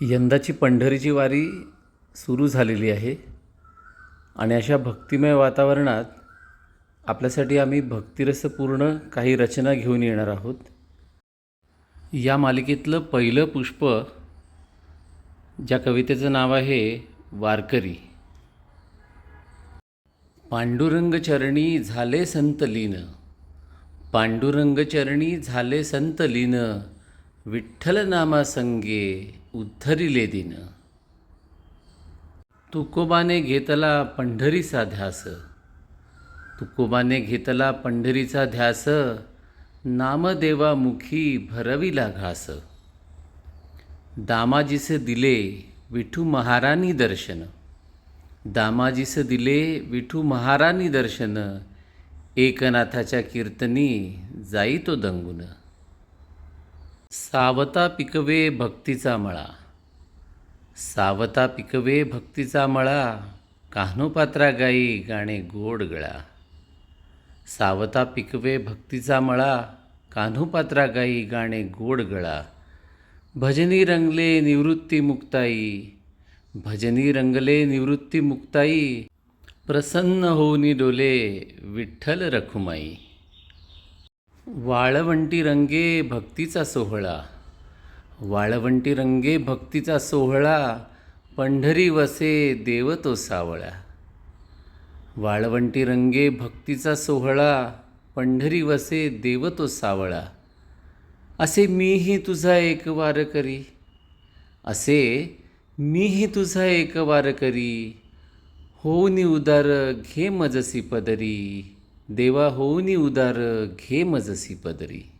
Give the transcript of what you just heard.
यंदाची पंढरीची वारी सुरू झालेली आहे आणि अशा भक्तिमय वातावरणात आपल्यासाठी आम्ही भक्तिरसपूर्ण काही रचना घेऊन येणार आहोत. या मालिकेतलं पहिलं पुष्प ज्या कवितेचं नाव आहे वारकरी. पांडुरंग चरणी झाले संतलीन पांडुरंग चरणी झाले संतलीन लीन. विठ्ठलनामासंगे उद्धरिले दिन. तुकोबाने घेतला पंढरीचा ध्यास. तुकोबाने घेतला पंढरीचा ध्यास. नामदेवामुखी भरविला घास. दामाजीस दिले विठू महारानी दर्शन. दामाजीस दिले विठू महारानी दर्शन. एकनाथाच्या कीर्तनी जाई तो दंगून. सावता पिकवे भक्तीचा मळा. सावता पिकवे भक्तीचा मळा कान्होपात्रा गाई गाणे गोड गळा. सावता पिकवे भक्तीचा मळा कान्होपात्रा गाई गाणे गोड गळा. भजनी रंगले निवृत्ती मुक्ताई भजनी रंगले निवृत्ती मुक्ताई प्रसन्न होऊनी डोले विठ्ठल रखुमाई. वाळवंटी रंगे भक्तीचा सोहळा. वाळवंटी रंगे भक्तीचा सोहळा पंढरी वसे देव तो सावळा. वाळवंटी रंगे भक्तीचा सोहळा पंढरी वसे देव तो सावळा. असे मीही तुझा एक वार करी. असे मीही तुझा एक वार करी. होऊनी उदार घे मजसी पदरी. देवा होऊनी उदार घे मजसी पदरी.